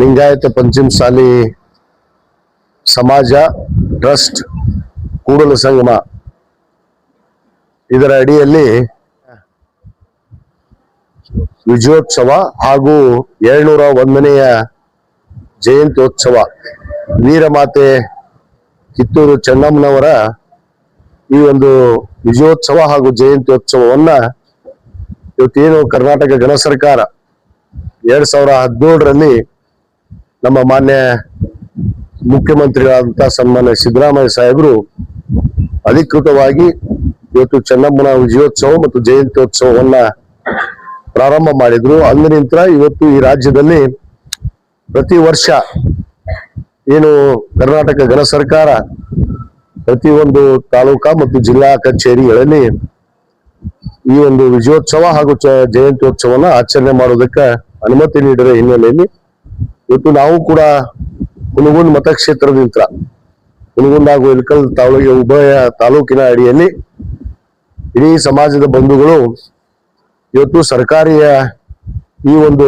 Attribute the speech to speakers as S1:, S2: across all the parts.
S1: ಲಿಂಗಾಯತ ಪಂಚಮಸಾಲಿ ಸಮಾಜ, ಟ್ರಸ್ಟ್, ಕೂಡಲ ಸಂಗಮ. ಇದರ ಅಡಿಯಲ್ಲಿ ವಿಜಯೋತ್ಸವ ಹಾಗೂ ಏಳ್ನೂರ ಒಂದನೆಯ ಜಯಂತ್ಯೋತ್ಸವ. ವೀರಮಾತೆ ಕಿತ್ತೂರು ಚೆನ್ನಮ್ಮನವರ ಈ ಒಂದು ವಿಜಯೋತ್ಸವ ಹಾಗೂ ಜಯಂತ್ಯೋತ್ಸವವನ್ನ ಇವತ್ತೇನು ಕರ್ನಾಟಕ ಗಣ ಸರ್ಕಾರ ಎರಡ್ ಸಾವಿರ ಹದಿನೇಳರಲ್ಲಿ ನಮ್ಮ ಮಾನ್ಯ ಮುಖ್ಯಮಂತ್ರಿಗಳಾದಂತಹ ಸನ್ಮಾನ್ಯ ಸಿದ್ದರಾಮಯ್ಯ ಸಾಹೇಬರು ಅಧಿಕೃತವಾಗಿ ಇವತ್ತು ಚೆನ್ನಮ್ಮನ ವಿಜಯೋತ್ಸವ ಮತ್ತು ಜಯಂತ್ಯೋತ್ಸವವನ್ನ ಪ್ರಾರಂಭ ಮಾಡಿದ್ರು. ಅಂದಿನಿಂದ ಇವತ್ತು ಈ ರಾಜ್ಯದಲ್ಲಿ ಪ್ರತಿ ವರ್ಷ ಏನು ಕರ್ನಾಟಕ ಗಣ ಸರ್ಕಾರ ಪ್ರತಿಯೊಂದು ತಾಲೂಕಾ ಮತ್ತು ಜಿಲ್ಲಾ ಕಚೇರಿಗಳಲ್ಲಿ ಈ ಒಂದು ವಿಜಯೋತ್ಸವ ಹಾಗೂ ಜಯಂತ್ಯೋತ್ಸವನ ಆಚರಣೆ ಮಾಡೋದಕ್ಕೆ ಅನುಮತಿ ನೀಡಿರೋ ಹಿನ್ನೆಲೆಯಲ್ಲಿ ಇವತ್ತು ನಾವು ಕೂಡ ಹುನಗುಂದ್ ಮತಕ್ಷೇತ್ರದಿಂದ ಹುನಗುಂದ್ ಹಾಗೂ ಇಳಕಲ್ ತಾಲೂಕಿನ ಉಭಯ ತಾಲೂಕಿನ ಅಡಿಯಲ್ಲಿ ಇಡೀ ಸಮಾಜದ ಬಂಧುಗಳು ಇವತ್ತು ಸರ್ಕಾರಿಯ ಈ ಒಂದು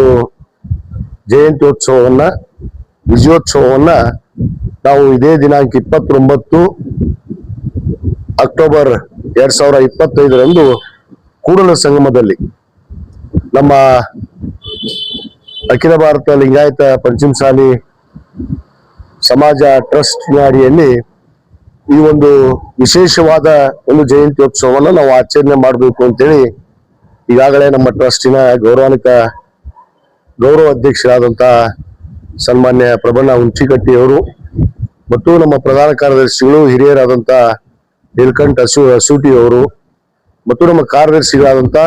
S1: ಜಯಂತ್ಯೋತ್ಸವವನ್ನ, ವಿಜಯೋತ್ಸವವನ್ನ ನಾವು ಇದೇ ದಿನಾಂಕ ಇಪ್ಪತ್ತೊಂಬತ್ತು ಅಕ್ಟೋಬರ್ ಎರಡ್ ಸಾವಿರ ಇಪ್ಪತ್ತೈದರಂದು ಕೂಡಲ ಸಂಗಮದಲ್ಲಿ ನಮ್ಮ ಅಖಿಲ ಭಾರತ ಲಿಂಗಾಯತ ಪಂಚಮಸಾಲಿ ಸಮಾಜ ಟ್ರಸ್ಟ್ ಅಡಿಯಲ್ಲಿ ಈ ಒಂದು ವಿಶೇಷವಾದ ಒಂದು ಜಯಂತ್ಯೋತ್ಸವವನ್ನು ನಾವು ಆಚರಣೆ ಮಾಡಬೇಕು ಅಂತೇಳಿ ಈಗಾಗಲೇ ನಮ್ಮ ಟ್ರಸ್ಟಿನ ಗೌರವಾನ್ವಿತ ಗೌರವ ಅಧ್ಯಕ್ಷರಾದಂತಹ ಸನ್ಮಾನ್ಯ ಪ್ರಬಣ್ಣ ಹುಂಚಿಕಟ್ಟಿಯವರು ಮತ್ತು ನಮ್ಮ ಪ್ರಧಾನ ಕಾರ್ಯದರ್ಶಿಗಳು ಹಿರಿಯರಾದಂಥ ನೀಲಕಂಠ ಅಸು ಅಸೂಟಿ ಅವರು ಮತ್ತು ನಮ್ಮ ಕಾರ್ಯದರ್ಶಿಗಳಾದಂತ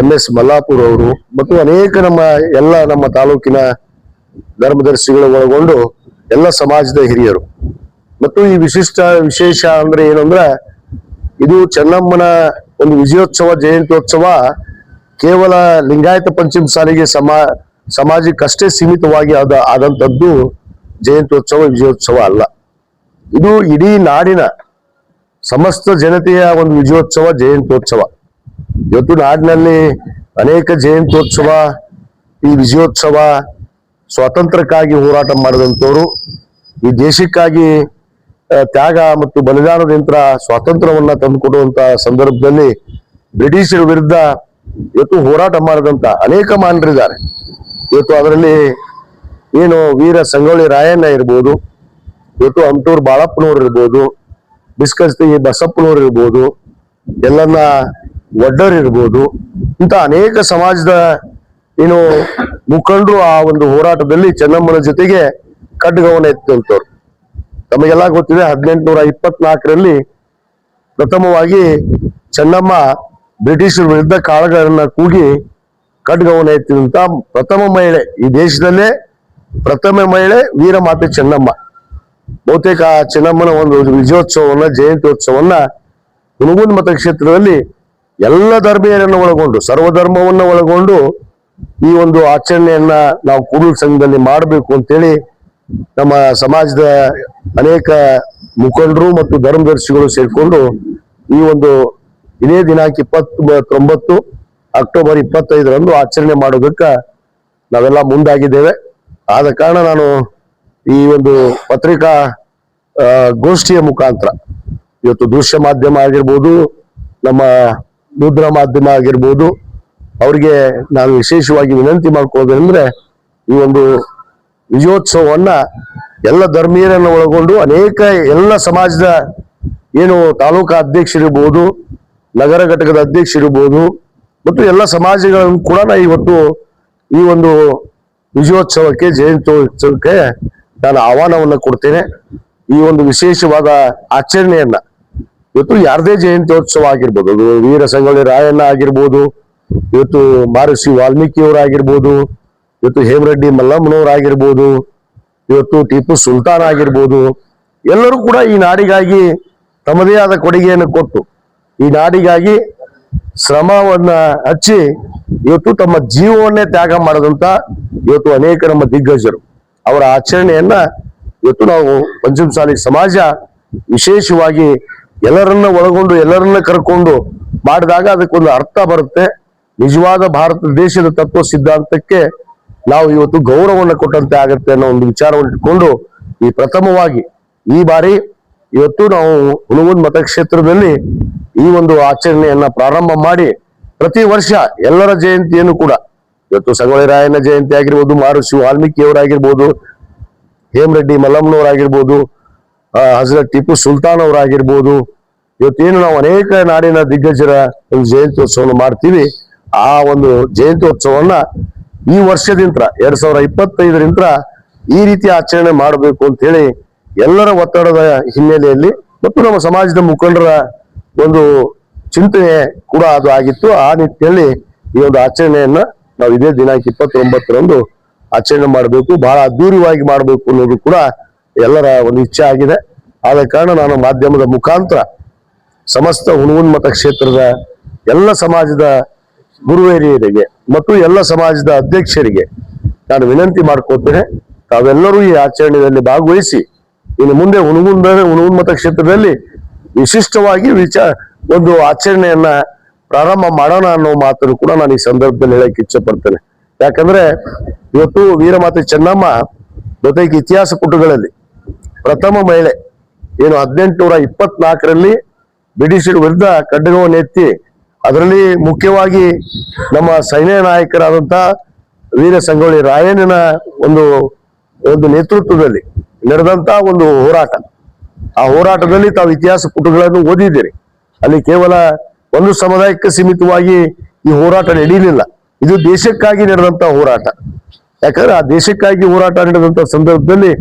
S1: ಎಂ ಎಸ್ ಮಲ್ಲಾಪುರ್ ಅವರು ಮತ್ತು ಅನೇಕ ನಮ್ಮ ಎಲ್ಲ ನಮ್ಮ ತಾಲೂಕಿನ ಧರ್ಮದರ್ಶಿಗಳು ಒಳಗೊಂಡು ಎಲ್ಲ ಸಮಾಜದ ಹಿರಿಯರು. ಮತ್ತು ಈ ವಿಶಿಷ್ಟ ವಿಶೇಷ ಅಂದ್ರೆ ಏನು ಅಂದ್ರೆ ಇದು ಚೆನ್ನಮ್ಮನ ಒಂದು ವಿಜಯೋತ್ಸವ, ಜಯಂತ್ಯೋತ್ಸವ ಕೇವಲ ಲಿಂಗಾಯತ ಪಂಚಮ ಸಾಲಿಗೆ ಸಮಾ, ಸಮಾಜಕ್ಕಷ್ಟೇ ಸೀಮಿತವಾಗಿ ಆದ, ಆದಂತದ್ದು ಜಯಂತ್ಯೋತ್ಸವ, ವಿಜಯೋತ್ಸವ ಅಲ್ಲ. ಇದು ಇಡೀ ನಾಡಿನ ಸಮಸ್ತ ಜನತೆಯ ಒಂದು ವಿಜಯೋತ್ಸವ, ಜಯಂತ್ಯೋತ್ಸವ. ಇವತ್ತು ನಾಡಿನಲ್ಲಿ ಅನೇಕ ಜಯಂತ್ಯೋತ್ಸವ, ಈ ವಿಜಯೋತ್ಸವ ಸ್ವಾತಂತ್ರ್ಯಕ್ಕಾಗಿ ಹೋರಾಟ ಮಾಡಿದಂಥವ್ರು, ಈ ದೇಶಕ್ಕಾಗಿ ತ್ಯಾಗ ಮತ್ತು ಬಲಿದಾನದಿಂದ ಸ್ವಾತಂತ್ರ್ಯವನ್ನ ತಂದುಕೊಡುವಂತ ಸಂದರ್ಭದಲ್ಲಿ ಬ್ರಿಟಿಷರ ವಿರುದ್ಧ ಇವತ್ತು ಹೋರಾಟ ಮಾಡಿದಂತ ಅನೇಕ ಮಾನರಿದ್ದಾರೆ ಇವತ್ತು ಅದರಲ್ಲಿ ಏನು ವೀರ ಸಂಗೊಳ್ಳಿ ರಾಯಣ್ಣ ಇರ್ಬೋದು, ಇವತ್ತು ಅಂಟೂರ್ ಬಾಳಪ್ಪನವ್ರು ಇರ್ಬೋದು ಬಿಸ್ಕಸ್ತಿ ಬಸಪ್ಪನವ್ರು ಇರ್ಬೋದು, ಎಲ್ಲನ್ನ ಒಡ್ಡರ್ ಇರ್ಬೋದು, ಇಂಥ ಅನೇಕ ಸಮಾಜದ ಏನು ಮುಖಂಡರು ಆ ಒಂದು ಹೋರಾಟದಲ್ಲಿ ಚೆನ್ನಮ್ಮನ ಜೊತೆಗೆ ಕಡ್ಗವನ ಎತ್ತಂತವ್ರು ತಮಗೆಲ್ಲ ಗೊತ್ತಿದೆ ಹದಿನೆಂಟುನೂರ ಇಪ್ಪತ್ನಾಲ್ಕರಲ್ಲಿ ಪ್ರಥಮವಾಗಿ ಚೆನ್ನಮ್ಮ ಬ್ರಿಟಿಷರ ವಿರುದ್ಧ ಕಾಳಗರನ್ನ ಕೂಗಿ ಖಡ್ಗವನ್ನ ಎತ್ತಿದಂತ ಪ್ರಥಮ ಮಹಿಳೆ ಈ ದೇಶದಲ್ಲೇ ಪ್ರಥಮ ಮಹಿಳೆ ವೀರಮಾತೆ ಚೆನ್ನಮ್ಮ. ಬಹುತೇಕ ಚೆನ್ನಮ್ಮನ ಒಂದು ವಿಜಯೋತ್ಸವವನ್ನ, ಜಯಂತ್ಯೋತ್ಸವವನ್ನ ಹುಣಗುಂದ ಮತಕ್ಷೇತ್ರದಲ್ಲಿ ಎಲ್ಲ ಧರ್ಮೀಯರನ್ನು ಒಳಗೊಂಡು, ಸರ್ವಧರ್ಮವನ್ನ ಒಳಗೊಂಡು ಈ ಒಂದು ಆಚರಣೆಯನ್ನ ನಾವು ಕೂಡಲ ಸಂಘದಲ್ಲಿ ಮಾಡಬೇಕು ಅಂತೇಳಿ ನಮ್ಮ ಸಮಾಜದ ಅನೇಕ ಮುಖಂಡರು ಮತ್ತು ಧರ್ಮದರ್ಶಿಗಳು ಸೇರಿಕೊಂಡು ಈ ಒಂದು ಇದೇ ದಿನಾಂಕ ಇಪ್ಪತ್ತೊಂಬತ್ತು ಅಕ್ಟೋಬರ್ ಇಪ್ಪತ್ತೈದರಂದು ಆಚರಣೆ ಮಾಡೋದಕ್ಕೆ ನಾವೆಲ್ಲ ಮುಂದಾಗಿದ್ದೇವೆ. ಆದ ಕಾರಣ ನಾನು ಈ ಒಂದು ಪತ್ರಿಕಾ ಗೋಷ್ಠಿಯ ಮುಖಾಂತರ. ಇವತ್ತು ದೃಶ್ಯ ಮಾಧ್ಯಮ ಆಗಿರ್ಬೋದು, ನಮ್ಮ ಮುದ್ರಾ ಮಾಧ್ಯಮ ಆಗಿರ್ಬೋದು, ಅವ್ರಿಗೆ ನಾನು ವಿಶೇಷವಾಗಿ ವಿನಂತಿ ಮಾಡ್ಕೊಳ್ಳೋದಂದ್ರೆ ಈ ಒಂದು ವಿಜಯೋತ್ಸವವನ್ನ ಎಲ್ಲ ಧರ್ಮೀಯರನ್ನು ಒಳಗೊಂಡು ಅನೇಕ ಎಲ್ಲ ಸಮಾಜದ ಏನು ತಾಲೂಕಾ ಅಧ್ಯಕ್ಷರಿರ್ಬೋದು ನಗರ ಘಟಕದ ಅಧ್ಯಕ್ಷರಿರ್ಬೋದು ಮತ್ತು ಎಲ್ಲ ಸಮಾಜಗಳನ್ನು ಕೂಡ ಇವತ್ತು ಈ ಒಂದು ವಿಜಯೋತ್ಸವಕ್ಕೆ, ಜಯಂತ್ಯೋತ್ಸವಕ್ಕೆ ನಾನು ಆಹ್ವಾನವನ್ನು ಕೊಡ್ತೇನೆ ಈ ಒಂದು ವಿಶೇಷವಾದ ಆಚರಣೆಯನ್ನ. ಇವತ್ತು ಯಾರದೇ ಜಯಂತ್ಯೋತ್ಸವ ಆಗಿರ್ಬೋದು ವೀರ ಸಂಗೊಳ್ಳಿ ರಾಯಣ್ಣ ಆಗಿರ್ಬೋದು, ಇವತ್ತು ಮಹರ್ಷಿ ವಾಲ್ಮೀಕಿಯವರಾಗಿರ್ಬೋದು, ಇವತ್ತು ಹೇಮರೆಡ್ಡಿ ಮಲ್ಲಮ್ಮನವರಾಗಿರ್ಬೋದು, ಇವತ್ತು ಟಿಪ್ಪು ಸುಲ್ತಾನ್ ಆಗಿರ್ಬೋದು, ಎಲ್ಲರೂ ಕೂಡ ಈ ನಾಡಿಗಾಗಿ ತಮ್ಮದೇ ಆದ ಕೊಡುಗೆಯನ್ನು ಕೊಟ್ಟು, ಈ ನಾಡಿಗಾಗಿ ಶ್ರಮವನ್ನ ಹಚ್ಚಿ, ಇವತ್ತು ತಮ್ಮ ಜೀವವನ್ನೇ ತ್ಯಾಗ ಮಾಡದಂತ ಇವತ್ತು ಅನೇಕ ನಮ್ಮ ದಿಗ್ಗಜರು. ಅವರ ಆಚರಣೆಯನ್ನ ಇವತ್ತು ನಾವು ಪಂಚಮಸಾಲಿ ಸಮಾಜ ವಿಶೇಷವಾಗಿ ಎಲ್ಲರನ್ನ ಒಳಗೊಂಡು, ಎಲ್ಲರನ್ನ ಕರ್ಕೊಂಡು ಮಾಡಿದಾಗ ಅದಕ್ಕೊಂದು ಅರ್ಥ ಬರುತ್ತೆ. ನಿಜವಾದ ಭಾರತ ದೇಶದ ತತ್ವ ಸಿದ್ಧಾಂತಕ್ಕೆ ನಾವು ಇವತ್ತು ಗೌರವವನ್ನು ಕೊಟ್ಟಂತೆ ಆಗುತ್ತೆ ಅನ್ನೋ ಒಂದು ವಿಚಾರವನ್ನು ಇಟ್ಕೊಂಡು ಈ ಪ್ರಥಮವಾಗಿ ಈ ಬಾರಿ ಇವತ್ತು ನಾವು ಹುಣಗುಂದ್ ಮತಕ್ಷೇತ್ರದಲ್ಲಿ ಈ ಒಂದು ಆಚರಣೆಯನ್ನ ಪ್ರಾರಂಭ ಮಾಡಿ ಪ್ರತಿ ವರ್ಷ ಎಲ್ಲರ ಜಯಂತಿಯನ್ನು ಕೂಡ ಇವತ್ತು ಸಂಗೊಳ್ಳಿ ರಾಯಣ್ಣ ಜಯಂತಿ ಆಗಿರ್ಬೋದು ಮಹರ್ಷಿ ವಾಲ್ಮೀಕಿಯವರಾಗಿರ್ಬೋದು ಹೇಮರೆಡ್ಡಿ ಮಲ್ಲಮ್ಮನವರಾಗಿರ್ಬೋದು ಹಜರತ್ ಟಿಪ್ಪು ಸುಲ್ತಾನ್ ಅವರಾಗಿರ್ಬೋದು, ಇವತ್ತೇನು ನಾವು ಅನೇಕ ನಾಡಿನ ದಿಗ್ಗಜರ ಒಂದು ಜಯಂತ್ಯೋತ್ಸವವನ್ನು ಮಾಡ್ತೀವಿ. ಆ ಒಂದು ಜಯಂತ್ಯೋತ್ಸವವನ್ನ ಈ ವರ್ಷದಿಂದ ಎರಡ್ ಸಾವಿರ ಇಪ್ಪತ್ತೈದರಿಂದ ಈ ರೀತಿ ಆಚರಣೆ ಮಾಡಬೇಕು ಅಂತ ಹೇಳಿ ಎಲ್ಲರ ಒತ್ತಡದ ಹಿನ್ನೆಲೆಯಲ್ಲಿ ಮತ್ತು ನಮ್ಮ ಸಮಾಜದ ಮುಖಂಡರ ಒಂದು ಚಿಂತನೆ ಕೂಡ ಅದು ಆಗಿತ್ತು. ಆ ನಿಟ್ಟಿನಲ್ಲಿ ಈ ಒಂದು ಆಚರಣೆಯನ್ನ ನಾವು ಇದೇ ದಿನಾಂಕ ಇಪ್ಪತ್ತೊಂಬತ್ತರಂದು ಆಚರಣೆ ಮಾಡಬೇಕು, ಬಹಳ ಅದ್ದೂರಿಯಾಗಿ ಮಾಡಬೇಕು ಅನ್ನೋದು ಕೂಡ ಎಲ್ಲರ ಒಂದು ಇಚ್ಛೆ ಆಗಿದೆ. ಆದ ಕಾರಣ ನಾನು ಮಾಧ್ಯಮದ ಮುಖಾಂತರ ಸಮಸ್ತ ಹುಣಗುನ್ ಮತಕ್ಷೇತ್ರದ ಎಲ್ಲ ಸಮಾಜದ ಗುರುವೇರಿಯರಿಗೆ ಮತ್ತು ಎಲ್ಲ ಸಮಾಜದ ಅಧ್ಯಕ್ಷರಿಗೆ ನಾನು ವಿನಂತಿ ಮಾಡ್ಕೋತೇನೆ. ತಾವೆಲ್ಲರೂ ಈ ಆಚರಣೆಯಲ್ಲಿ ಭಾಗವಹಿಸಿ, ಇನ್ನು ಮುಂದೆ ಹುಣಗುಂದ ಹುಣಗುನ್ ಮತಕ್ಷೇತ್ರದಲ್ಲಿ ವಿಶಿಷ್ಟವಾಗಿ ವಿಚಾರ ಒಂದು ಆಚರಣೆಯನ್ನ ಪ್ರಾರಂಭ ಮಾಡೋಣ ಅನ್ನೋ ಮಾತನ್ನು ಕೂಡ ನಾನು ಈ ಸಂದರ್ಭದಲ್ಲಿ ಹೇಳಕ್ ಇಚ್ಛೆ ಪಡ್ತೇನೆ ಯಾಕಂದ್ರೆ ಇವತ್ತು ವೀರಮಾತೆ ಚೆನ್ನಮ್ಮ ಜೊತೆಗೆ ಇತಿಹಾಸ ಪುಟಗಳಲ್ಲಿ ಪ್ರಥಮ ಮಹಿಳೆ, ಏನು ಹದಿನೆಂಟುನೂರ ಇಪ್ಪತ್ನಾಲ್ಕರಲ್ಲಿ ಬ್ರಿಟಿಷರ ವಿರುದ್ಧ ಎತ್ತಿ, ಅದರಲ್ಲಿ ಮುಖ್ಯವಾಗಿ ನಮ್ಮ ಸೈನ್ಯ ನಾಯಕರಾದಂತ ವೀರ ಸಂಗೊಳ್ಳಿ ರಾಯಣ್ಣನ ಒಂದು ಒಂದು ನೇತೃತ್ವದಲ್ಲಿ ನಡೆದಂತ ಒಂದು ಹೋರಾಟ. ಆ ಹೋರಾಟದಲ್ಲಿ ತಾವು ಇತಿಹಾಸ ಪುಟಗಳನ್ನು ಓದಿದ್ದೀರಿ. ಅಲ್ಲಿ ಕೇವಲ ಒಂದು ಸಮುದಾಯಕ್ಕೆ ಸೀಮಿತವಾಗಿ ಈ ಹೋರಾಟ ನಡೀಲಿಲ್ಲ ಇದು ದೇಶಕ್ಕಾಗಿ ನಡೆದಂತ ಹೋರಾಟ. ಯಾಕಂದ್ರೆ ಆ ದೇಶಕ್ಕಾಗಿ ಹೋರಾಟ ನಡೆದಂತ ಸಂದರ್ಭದಲ್ಲಿ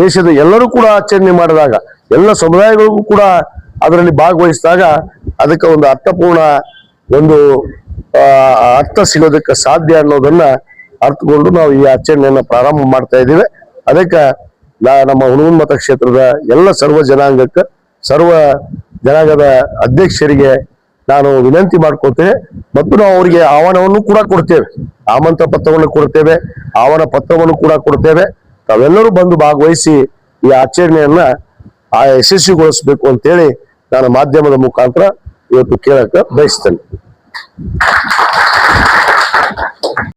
S1: ದೇಶದ ಎಲ್ಲರೂ ಕೂಡ ಆಚರಣೆ ಮಾಡಿದಾಗ, ಎಲ್ಲ ಸಮುದಾಯಗಳಿಗೂ ಕೂಡ ಅದರಲ್ಲಿ ಭಾಗವಹಿಸಿದಾಗ ಅದಕ್ಕೆ ಒಂದು ಅರ್ಥಪೂರ್ಣ ಒಂದು ಅರ್ಥ ಸಿಗೋದಕ್ಕೆ ಸಾಧ್ಯ ಅನ್ನೋದನ್ನ ಅರ್ಥಗೊಂಡು ನಾವು ಈ ಆಚರಣೆಯನ್ನ ಪ್ರಾರಂಭ ಮಾಡ್ತಾ ಇದ್ದೀವಿ. ಅದಕ್ಕೆ ನಮ್ಮ ಹುಣಗುನ್ ಮತಕ್ಷೇತ್ರದ ಎಲ್ಲ ಸರ್ವ ಜನಾಂಗಕ್ಕೆ, ಸರ್ವ ಜನಾಂಗದ ಅಧ್ಯಕ್ಷರಿಗೆ ನಾನು ವಿನಂತಿ ಮಾಡ್ಕೊತೇನೆ ಮತ್ತು ನಾವು ಅವರಿಗೆ ಆಹ್ವಾನವನ್ನು ಕೂಡ ಕೊಡ್ತೇವೆ. ಆಮಂತ್ರ ಪತ್ರವನ್ನು ಕೊಡ್ತೇವೆ, ಆಹ್ವಾನ ಪತ್ರವನ್ನು ಕೂಡ ಕೊಡ್ತೇವೆ. ತಾವೆಲ್ಲರೂ ಬಂದು ಭಾಗವಹಿಸಿ ಈ ಆಚರಣೆಯನ್ನ ಆ ಯಶಸ್ವಿಗೊಳಿಸಬೇಕು ಅಂತೇಳಿ ನಾನು ಮಾಧ್ಯಮದ ಮುಖಾಂತರ ಇವತ್ತು ಕೇಳಕ್ಕೆ ಬಯಸ್ತೇನೆ.